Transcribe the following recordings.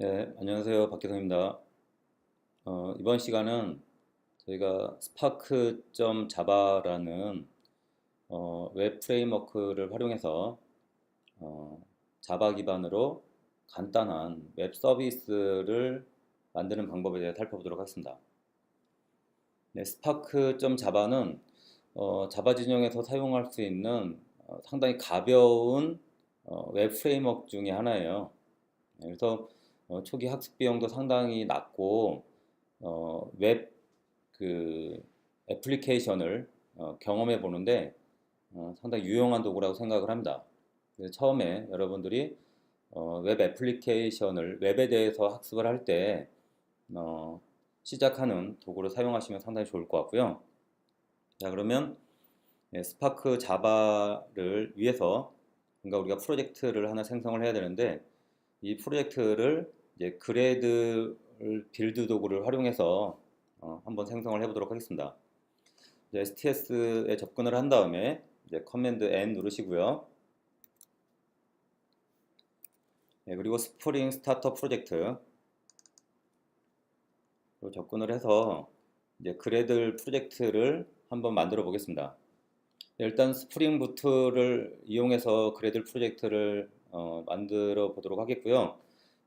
네, 안녕하세요. 박기성입니다. 어, 이번 시간은 저희가 spark.java라는 어, 웹 프레임워크를 활용해서 어, 자바 기반으로 간단한 웹 서비스를 만드는 방법에 대해 살펴보도록 하겠습니다. 네, spark.java는 어, 자바 진영에서 사용할 수 있는 어, 상당히 가벼운 어, 웹 프레임워크 중에 하나예요. 네, 그래서 어, 초기 학습 비용도 상당히 낮고 어, 웹그 애플리케이션을 어, 경험해 보는데 어, 상당히 유용한 도구라고 생각을 합니다. 처음에 여러분들이 어, 웹 애플리케이션을 웹에 대해서 학습을 할때 어, 시작하는 도구를 사용하시면 상당히 좋을 것 같고요. 자 그러면 예, 스파크 자바를 위해서 뭔가 우리가 프로젝트를 하나 생성을 해야 되는데 이 프로젝트를 이제 그레드 빌드 도구를 활용해서 어, 한번 생성을 해보도록 하겠습니다. STS에 접근을 한 다음에 이제 커맨드 N 누르시고요. 네, 그리고 스프링 스타터 프로젝트 로 접근을 해서 이제 그레들 프로젝트를 한번 만들어 보겠습니다. 네, 일단 스프링 부트를 이용해서 그레들 프로젝트를 어, 만들어 보도록 하겠고요.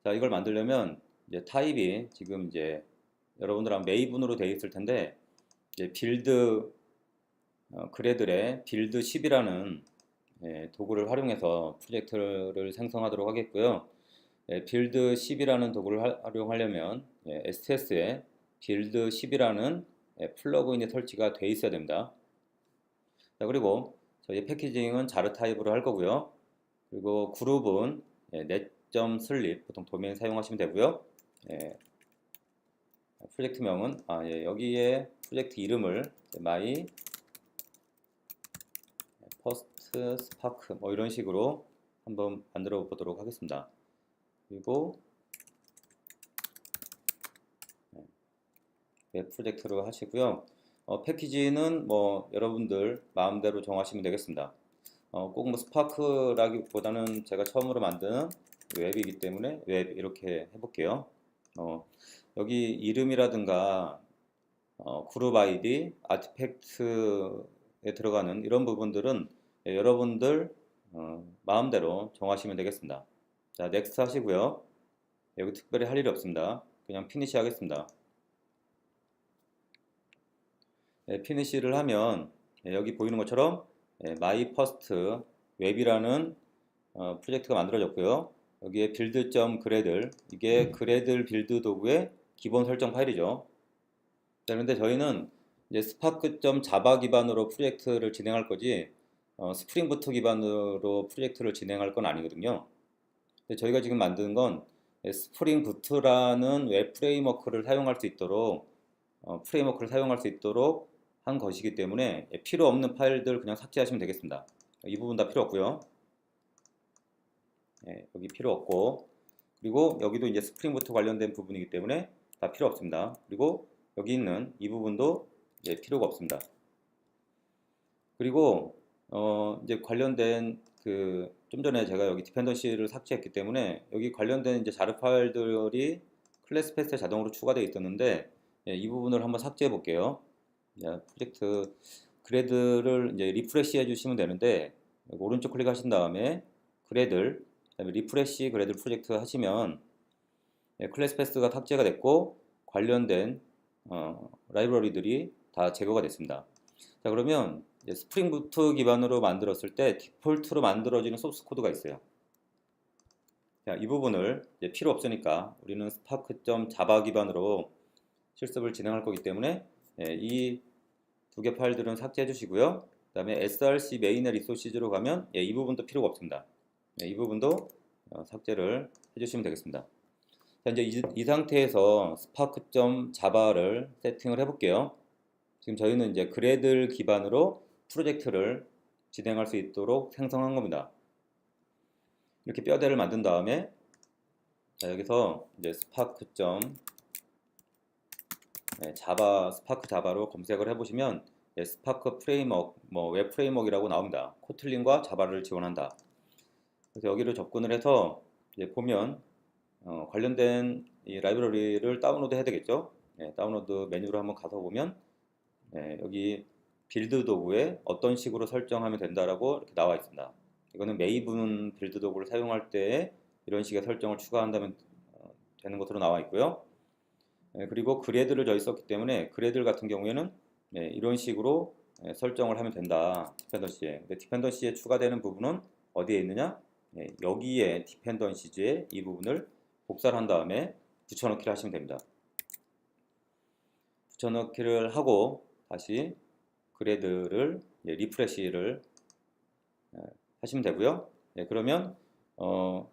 자, 이걸 만들려면 이제 타입이 지금 이제 여러분들 한 메이븐으로 되어 있을 텐데 이제 빌드 어, 그레들의 빌드 10이라는 예, 도구를 활용해서 프로젝트를 생성하도록 하겠고요. 예, 빌드 10이라는 도구를 하, 활용하려면 예, STS에 빌드 10이라는 예, 플러그인이 설치가 되어 있어야 됩니다. 자, 그리고 저희 패키징은 자르 타입으로 할 거고요. 그리고 그룹은 예, 넷 점 슬립 보통 도메인 사용하시면 되고요. 예, 프로젝트명은 아, 예, 여기에 프로젝트 이름을 my 퍼스트 스파크 뭐 이런 식으로 한번 만들어 보도록 하겠습니다. 그리고 네, 웹 프로젝트로 하시고요. 어, 패키지는 뭐 여러분들 마음대로 정하시면 되겠습니다. 어, 꼭뭐 스파크라기보다는 제가 처음으로 만든 웹이기 때문에 웹 이렇게 해볼게요. 어, 여기 이름이라든가 어, 그룹 아이디, 아티팩트에 들어가는 이런 부분들은 예, 여러분들 어, 마음대로 정하시면 되겠습니다. 자, 넥스트 하시고요. 여기 특별히 할 일이 없습니다. 그냥 피니시 하겠습니다. 예, 피니시를 하면 예, 여기 보이는 것처럼 마이 퍼스트 웹이라는 어, 프로젝트가 만들어졌고요. 여기에 빌드.그레들 이게 그레들 빌드 도구의 기본 설정 파일이죠. 자, 그런데 저희는 이제 스파크.java 기반으로 프로젝트를 진행할 거지 어, 스프링부트 기반으로 프로젝트를 진행할 건 아니거든요. 저희가 지금 만드는 건 스프링부트라는 웹 프레임워크를 사용할 수 있도록 어, 프레임워크를 사용할 수 있도록 한 것이기 때문에 필요 없는 파일들 그냥 삭제하시면 되겠습니다. 이 부분 다 필요 없고요. 네, 여기 필요 없고 그리고 여기도 이제 스프링부터 관련된 부분이기 때문에 다 필요 없습니다. 그리고 여기 있는 이 부분도 이제 필요가 없습니다. 그리고 어 이제 관련된 그 좀 전에 제가 여기 디펜던시를 삭제했기 때문에 여기 관련된 이제 자르 파일들이 클래스 패스에 자동으로 추가되어 있었는데 예, 이 부분을 한번 삭제해 볼게요. 프로젝트 그래드를 이제 리프레시 해주시면 되는데 오른쪽 클릭하신 다음에 그래들 그 다음에 리프레시 그래들 프로젝트 하시면 예, 클래스 패스가 탑재가 됐고 관련된 어, 라이브러리들이 다 제거가 됐습니다. 자 그러면 스프링 부트 기반으로 만들었을 때 디폴트로 만들어지는 소스 코드가 있어요. 자, 이 부분을 필요 없으니까 우리는 스파크.java 기반으로 실습을 진행할 거기 때문에 예, 이두 개 파일들은 삭제해 주시고요. 그 다음에 src 메인의 리소시즈로 가면 예, 이 부분도 필요가 없습니다. 예, 이 부분도 어, 삭제를 해주시면 되겠습니다. 자, 이제 이, 이 상태에서 spark.java를 세팅을 해볼게요. 지금 저희는 이제 그래들 기반으로 프로젝트를 진행할 수 있도록 생성한 겁니다. 이렇게 뼈대를 만든 다음에 자, 여기서 이제 spark. 네, 자바 스파크 자바로 검색을 해보시면 네, 스파크 프레임워크, 뭐 웹 프레임워크이라고 나옵니다. 코틀린과 자바를 지원한다. 그래서 여기를 접근을 해서 이제 보면 어, 관련된 이 라이브러리를 다운로드 해야 되겠죠. 예, 다운로드 메뉴로 한번 가서 보면 예, 여기 빌드 도구에 어떤 식으로 설정하면 된다라고 이렇게 나와 있습니다. 이거는 메이븐 빌드 도구를 사용할 때 이런 식의 설정을 추가한다면 어, 되는 것으로 나와 있고요. 예, 그리고 그레드를 저희 썼기 때문에 그레드 같은 경우에는 예, 이런 식으로 예, 설정을 하면 된다. 디펜던시에. 근데 디펜던시에 추가되는 부분은 어디에 있느냐? 예, 여기에 디펜던시즈의 이 부분을 복사를 한 다음에 붙여넣기를 하시면 됩니다. 붙여넣기를 하고 다시 그레드를 예, 리프레시를 예, 하시면 되고요. 예, 그러면 어,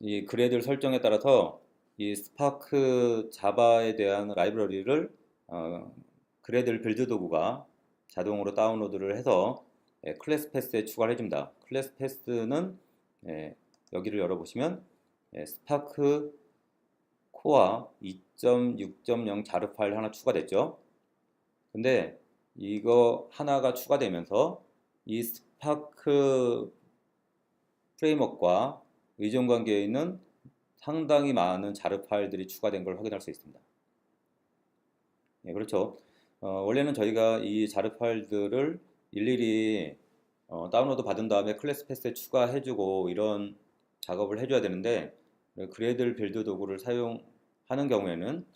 이 그레드 설정에 따라서 이 스파크 자바에 대한 라이브러리를 어, 그레들 빌드 도구가 자동으로 다운로드를 해서 예, 클래스 패스에 추가를 해줍니다. 클래스 패스는 예, 여기를 열어보시면 예, 스파크 코어 2.6.0 자르 파일 하나 추가됐죠. 근데 이거 하나가 추가되면서 이 스파크 프레임워크와 의존 관계에 있는 상당히 많은 자르 파일들이 추가된 걸 확인할 수 있습니다. 예, 그렇죠. 어, 원래는 저희가 이 자르 파일들을 일일이 어, 다운로드 받은 다음에 클래스 패스에 추가해주고 이런 작업을 해줘야 되는데 그레이들 빌드 도구를 사용하는 경우에는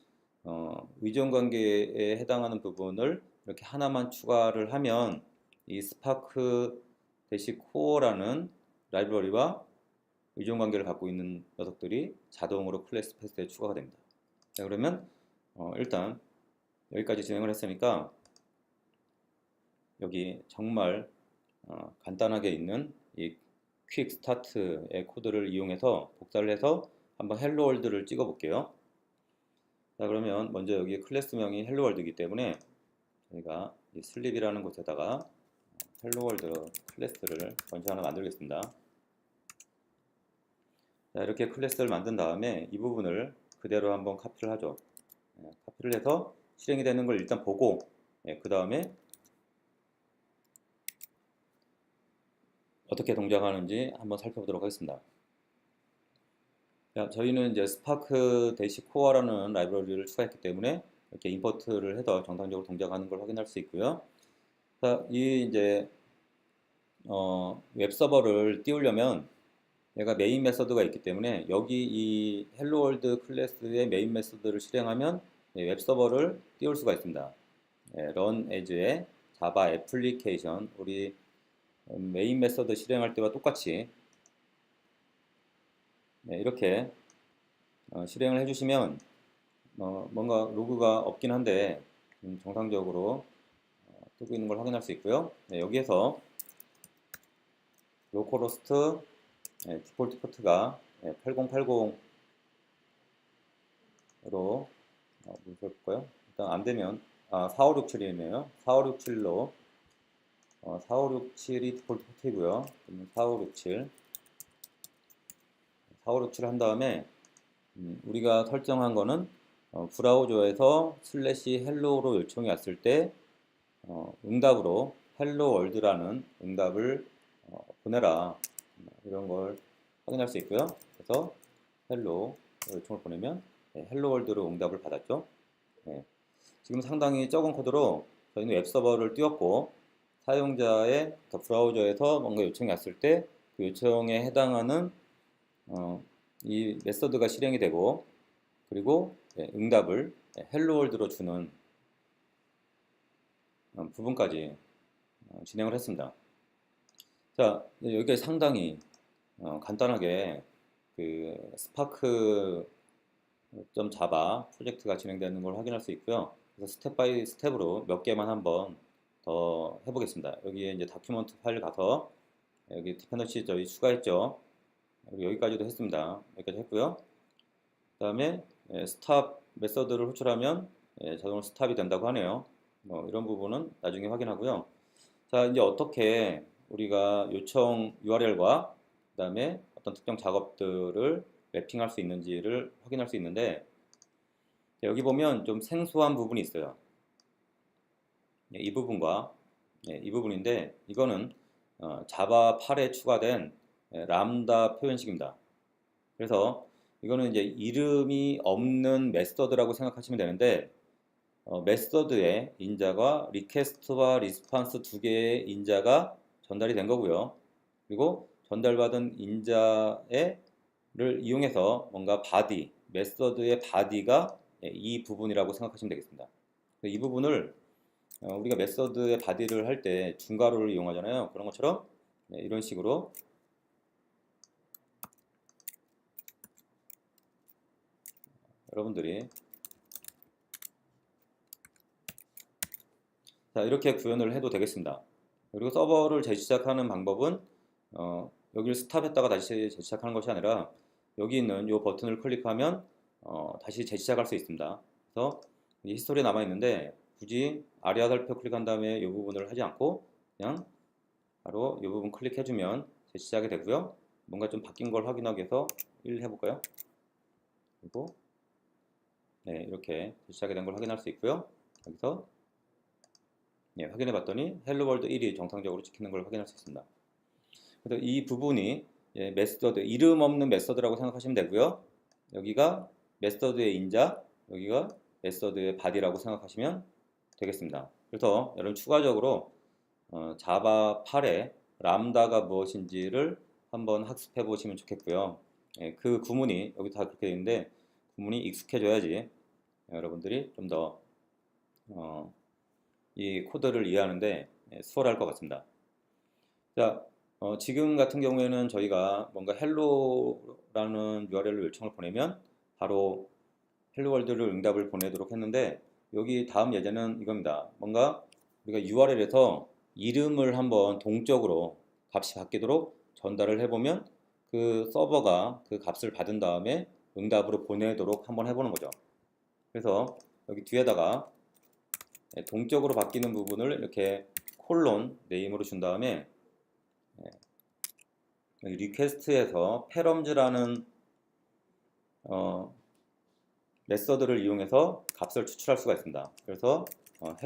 어, 의존 관계에 해당하는 부분을 이렇게 하나만 추가를 하면 이 스파크 대시 코어라는 라이브러리와 의존 관계를 갖고 있는 녀석들이 자동으로 클래스 패스에 추가가 됩니다. 자, 그러면 어, 일단 여기까지 진행을 했으니까 여기 정말 어, 간단하게 있는 이 퀵 스타트의 코드를 이용해서 복사를 해서 한번 헬로 월드를 찍어 볼게요. 자 그러면 먼저 여기 클래스명이 헬로 월드이기 때문에 저희가 이 슬립이라는 곳에다가 헬로 월드 클래스를 먼저 하나 만들겠습니다. 자 이렇게 클래스를 만든 다음에 이 부분을 그대로 한번 카피를 하죠. 예, 카피를 해서 실행이 되는 걸 일단 보고 예, 그 다음에 어떻게 동작하는지 한번 살펴보도록 하겠습니다. 자, 저희는 이제 스파크 대시 코어라는 라이브러리를 추가했기 때문에 이렇게 임포트를 해서 정상적으로 동작하는 걸 확인할 수 있고요. 자, 이 이제 어, 웹 서버를 띄우려면 얘가 메인 메서드가 있기 때문에 여기 이 헬로 월드 클래스의 메인 메서드를 실행하면 웹 서버를 띄울 수가 있습니다. 예, run as의 자바 애플리케이션 우리 메인 메서드 실행할 때와 똑같이 네, 이렇게 어, 실행을 해주시면 어, 뭔가 로그가 없긴 한데 음, 정상적으로 어, 뜨고 있는 걸 확인할 수 있고요. 네, 여기에서 로컬호스트 네, 디폴트 포트가 8080으로 어, 무서울까요? 일단 안 되면 아 4567이네요. 4567로 어, 4567이 디폴트 포트이고요. 4567 4567 한 다음에 음, 우리가 설정한 거는 어, 브라우저에서 슬래시 헬로우로 요청이 왔을 때 어, 응답으로 헬로 월드라는 응답을 어, 보내라 이런 걸 확인할 수 있고요. 그래서 헬로 요청을 보내면 네, 헬로 월드로 응답을 받았죠. 네. 지금 상당히 적은 코드로 저희는 웹 서버를 띄웠고 사용자의 브라우저에서 뭔가 요청이 왔을 때 그 요청에 해당하는 어, 이 메서드가 실행이 되고 그리고 네, 응답을 헬로 월드로 주는 어, 부분까지 어, 진행을 했습니다. 자 여기가 상당히 어, 간단하게 그 스파크 점 자바 프로젝트가 진행되는 걸 확인할 수 있고요. 그래서 스텝 바이 스텝으로 몇 개만 한번 더 해보겠습니다. 여기에 이제 다큐먼트 파일 가서 여기 디펜던시 저희 추가했죠. 여기까지도 했습니다. 여기까지 했고요. 그 다음에 예, 스탑 메서드를 호출하면 예, 자동으로 스탑이 된다고 하네요. 뭐 이런 부분은 나중에 확인하고요. 자 이제 어떻게 우리가 요청 URL과 그 다음에 어떤 특정 작업들을 맵핑할 수 있는지를 확인할 수 있는데 여기 보면 좀 생소한 부분이 있어요. 예, 이 부분과 예, 이 부분인데 이거는 어, 자바 8에 추가된 예, 람다 표현식입니다. 그래서 이거는 이제 이름이 없는 메서드라고 생각하시면 되는데 어, 메서드의 인자가 리퀘스트와 리스판스 두 개의 인자가 전달이 된 거고요. 그리고 전달받은 인자를 이용해서 뭔가 바디, 메서드의 바디가 예, 이 부분이라고 생각하시면 되겠습니다. 이 부분을 어, 우리가 메서드의 바디를 할 때 중괄호를 이용하잖아요. 그런 것처럼 네, 이런 식으로 여러분들이 자 이렇게 구현을 해도 되겠습니다. 그리고 서버를 재시작하는 방법은 어, 여기를 스탑했다가 다시 재시작하는 것이 아니라 여기 있는 이 버튼을 클릭하면 어, 다시 재시작할 수 있습니다. 그래서 이 히스토리에 남아 있는데 굳이 아리아 살펴 클릭한 다음에 이 부분을 하지 않고 그냥 바로 이 부분 클릭해주면 재시작이 되고요. 뭔가 좀 바뀐 걸 확인하기 위해서 1 해볼까요? 그리고 네 이렇게 재시작이 된걸 확인할 수 있고요. 여기서 예, 확인해 봤더니 헬로 월드 1이 정상적으로 찍히는 걸 확인할 수 있습니다. 그래서 이 부분이 예, 메서드 이름 없는 메서드라고 생각하시면 되고요. 여기가 메서드의 인자, 여기가 메서드의 바디라고 생각하시면 되겠습니다. 그래서 여러분 추가적으로 어, 자바 8의 람다가 무엇인지를 한번 학습해 보시면 좋겠고요. 예, 그 구문이 여기 다 그렇게 있는데 구문이 익숙해져야지 여러분들이 좀더 어, 이 코드를 이해하는데 예, 수월할 것 같습니다. 자, 어, 지금 같은 경우에는 저희가 뭔가 헬로라는 URL 요청을 보내면 바로 헬로월드를 응답을 보내도록 했는데 여기 다음 예제는 이겁니다. 뭔가 우리가 URL에서 이름을 한번 동적으로 값이 바뀌도록 전달을 해보면 그 서버가 그 값을 받은 다음에 응답으로 보내도록 한번 해보는 거죠. 그래서 여기 뒤에다가 네, 동적으로 바뀌는 부분을 이렇게 콜론 네임으로 준 다음에 네, 여기 리퀘스트에서 페럼즈라는 어, 메서드를 이용해서 값을 추출할 수가 있습니다. 그래서 어,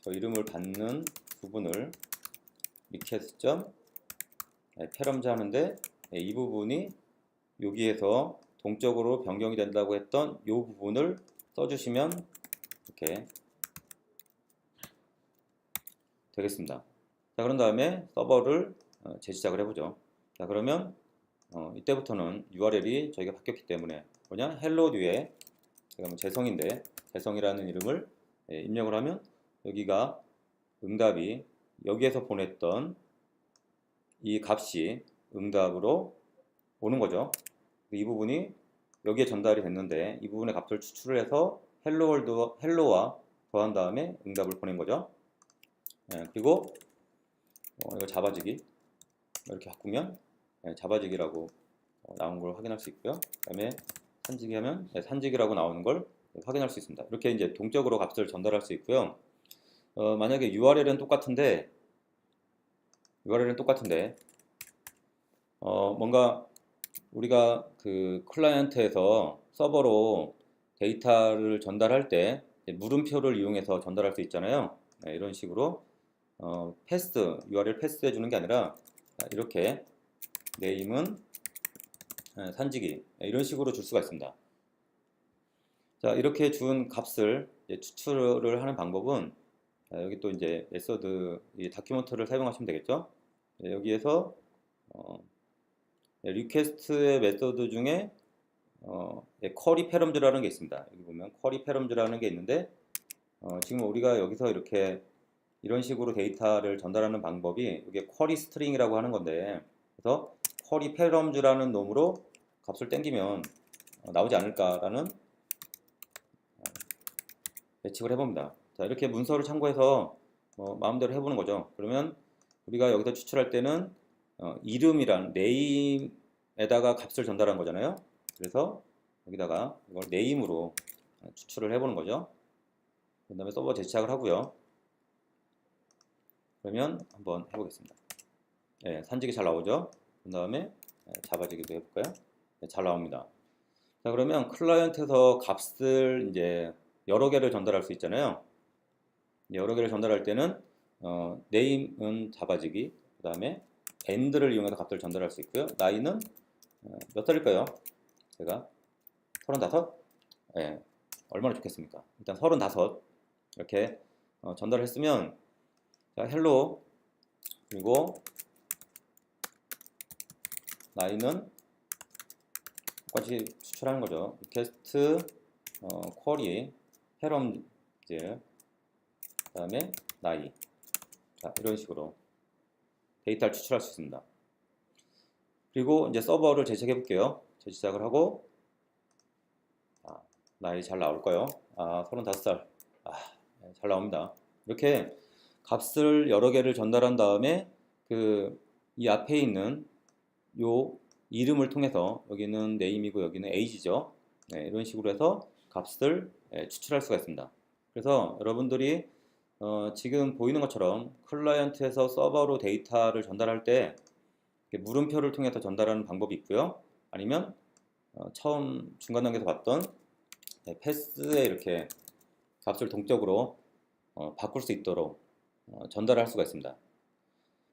저 이름을 받는 부분을 리퀘스트 네, 페럼즈 하는데 네, 이 부분이 여기에서 동적으로 변경이 된다고 했던 이 부분을 써주시면 이렇게 되겠습니다. 자, 그런 다음에 서버를 어, 재시작을 해보죠. 자, 그러면 어, 이때부터는 URL이 저희가 바뀌었기 때문에 뭐냐 헬로 뒤에 제가 뭐 재성인데 재성이라는 이름을 예, 입력을 하면 여기가 응답이 여기에서 보냈던 이 값이 응답으로 오는 거죠. 이 부분이 여기에 전달이 됐는데 이 부분의 값을 추출을 해서 헬로 월드 헬로와 더한 다음에 응답을 보낸 거죠. 예, 그리고 어, 이거 잡아지기 이렇게 바꾸면 예, 잡아지기라고 어, 나온 걸 확인할 수 있고요. 그다음에 산지기 하면 예, 산지기라고 나오는 걸 확인할 수 있습니다. 이렇게 이제 동적으로 값을 전달할 수 있고요. 어, 만약에 URL은 똑같은데 URL은 똑같은데 어, 뭔가 우리가 그 클라이언트에서 서버로 데이터를 전달할 때 물음표를 이용해서 전달할 수 있잖아요. 네, 이런 식으로 어, 패스, URL 패스해 주는 게 아니라 이렇게 네임은 예, 산지기 예, 이런 식으로 줄 수가 있습니다. 자 이렇게 준 값을 추출을 하는 방법은 여기 또 이제 메서드 다큐멘트를 사용하시면 되겠죠. 예, 여기에서 어, 리퀘스트의 메서드 중에 어, 쿼리 패럼즈라는 게 있습니다. 여기 보면 쿼리 패럼즈라는 게 있는데 어, 지금 우리가 여기서 이렇게 이런 식으로 데이터를 전달하는 방법이 이게 쿼리 스트링이라고 하는 건데 그래서 쿼리 패럼즈라는 놈으로 값을 땡기면 어, 나오지 않을까라는 어, 예측을 해봅니다. 자 이렇게 문서를 참고해서 어, 마음대로 해보는 거죠. 그러면 우리가 여기서 추출할 때는 어, 이름이란 네임에다가 값을 전달한 거잖아요. 그래서 여기다가 이걸 네임으로 추출을 해보는 거죠. 그 다음에 서버 재시작을 하고요. 그러면 한번 해보겠습니다. 네, 산지기 잘 나오죠? 그 다음에 잡아지기도 해볼까요? 네, 잘 나옵니다. 자 그러면 클라이언트에서 값을 이제 여러 개를 전달할 수 있잖아요. 여러 개를 전달할 때는 어, 네임은 잡아지기, 그 다음에 엔드를 이용해서 값을 전달할 수 있고요. 나이는 어, 몇 살일까요? 제가 35? 예, 얼마나 좋겠습니까? 일단 35 이렇게 어, 전달을 했으면 자, 헬로 그리고 나이는 똑같이 추출하는 거죠. 리퀘스트 어, 쿼리 헤럼즈 그다음에 나이 자, 이런 식으로 데이터를 추출할 수 있습니다. 그리고 이제 서버를 재시작해 볼게요. 재시작을 하고 아, 나이 잘 나올까요? 아, 35살. 아, 네, 잘 나옵니다. 이렇게 값을 여러 개를 전달한 다음에 그 이 앞에 있는 요 이름을 통해서 여기는 네임이고 여기는 에이지죠. 네, 이런 식으로 해서 값을 예, 추출할 수가 있습니다. 그래서 여러분들이 어, 지금 보이는 것처럼 클라이언트에서 서버로 데이터를 전달할 때 물음표를 통해서 전달하는 방법이 있고요. 아니면 어, 처음 중간 단계에서 봤던 네, 패스에 이렇게 값을 동적으로 어, 바꿀 수 있도록 어, 전달할 수가 있습니다.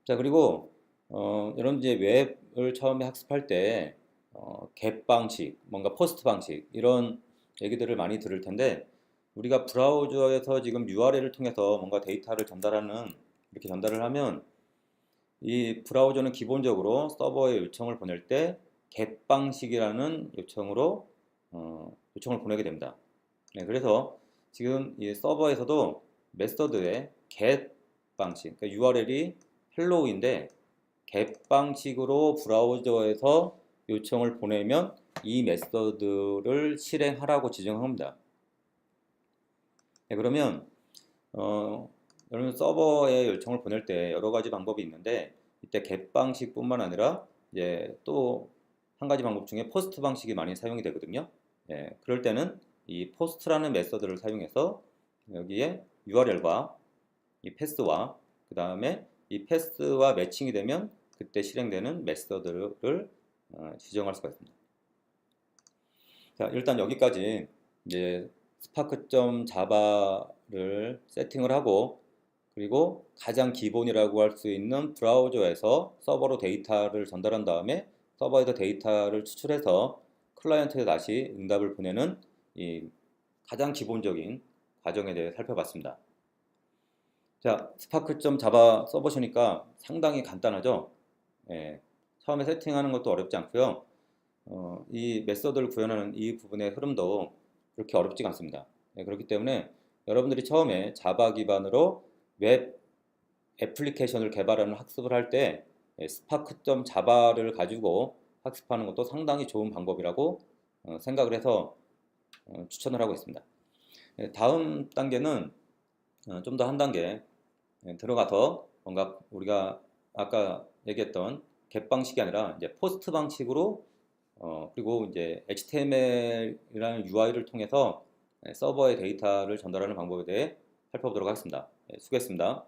자 그리고 어, 이런 이제 웹을 처음에 학습할 때 어, get 방식, 뭔가 포스트 방식 이런 얘기들을 많이 들을 텐데 우리가 브라우저에서 지금 URL을 통해서 뭔가 데이터를 전달하는 이렇게 전달을 하면 이 브라우저는 기본적으로 서버에 요청을 보낼 때 get 방식이라는 요청으로 어, 요청을 보내게 됩니다. 네, 그래서 지금 이 서버에서도 메서드의 get 방식, 그러니까 URL이 hello인데 get 방식으로 브라우저에서 요청을 보내면 이 메서드를 실행하라고 지정합니다. 네, 그러면 어, 여러분 서버에 요청을 보낼 때 여러 가지 방법이 있는데 이때 get 방식뿐만 아니라 이제 또 한 가지 방법 중에 포스트 방식이 많이 사용이 되거든요. 예, 그럴 때는 이 포스트라는 메서드를 사용해서 여기에 URL과 이 패스와 그 다음에 이 패스와 매칭이 되면 그때 실행되는 메서드를 어, 지정할 수가 있습니다. 자, 일단 여기까지 이제 스파크.자바를 세팅을 하고 그리고 가장 기본이라고 할 수 있는 브라우저에서 서버로 데이터를 전달한 다음에 서버에서 데이터를 추출해서 클라이언트에 다시 응답을 보내는 이 가장 기본적인 과정에 대해 살펴봤습니다. 자, 스파크.자바 써보시니까 상당히 간단하죠? 예, 처음에 세팅하는 것도 어렵지 않고요. 어, 이 메서드를 구현하는 이 부분의 흐름도 그렇게 어렵지 않습니다. 예, 그렇기 때문에 여러분들이 처음에 자바 기반으로 웹 애플리케이션을 개발하는 학습을 할때 예, 스파크.자바를 가지고 학습하는 것도 상당히 좋은 방법이라고 어, 생각을 해서 어, 추천을 하고 있습니다. 예, 다음 단계는 어, 좀더 한 단계 예, 들어가서 뭔가 우리가 아까 얘기했던 get 방식이 아니라 이제 포스트 방식으로 어, 그리고 이제 HTML이라는 UI를 통해서 예, 서버의 데이터를 전달하는 방법에 대해 살펴보도록 하겠습니다. 예, 수고했습니다.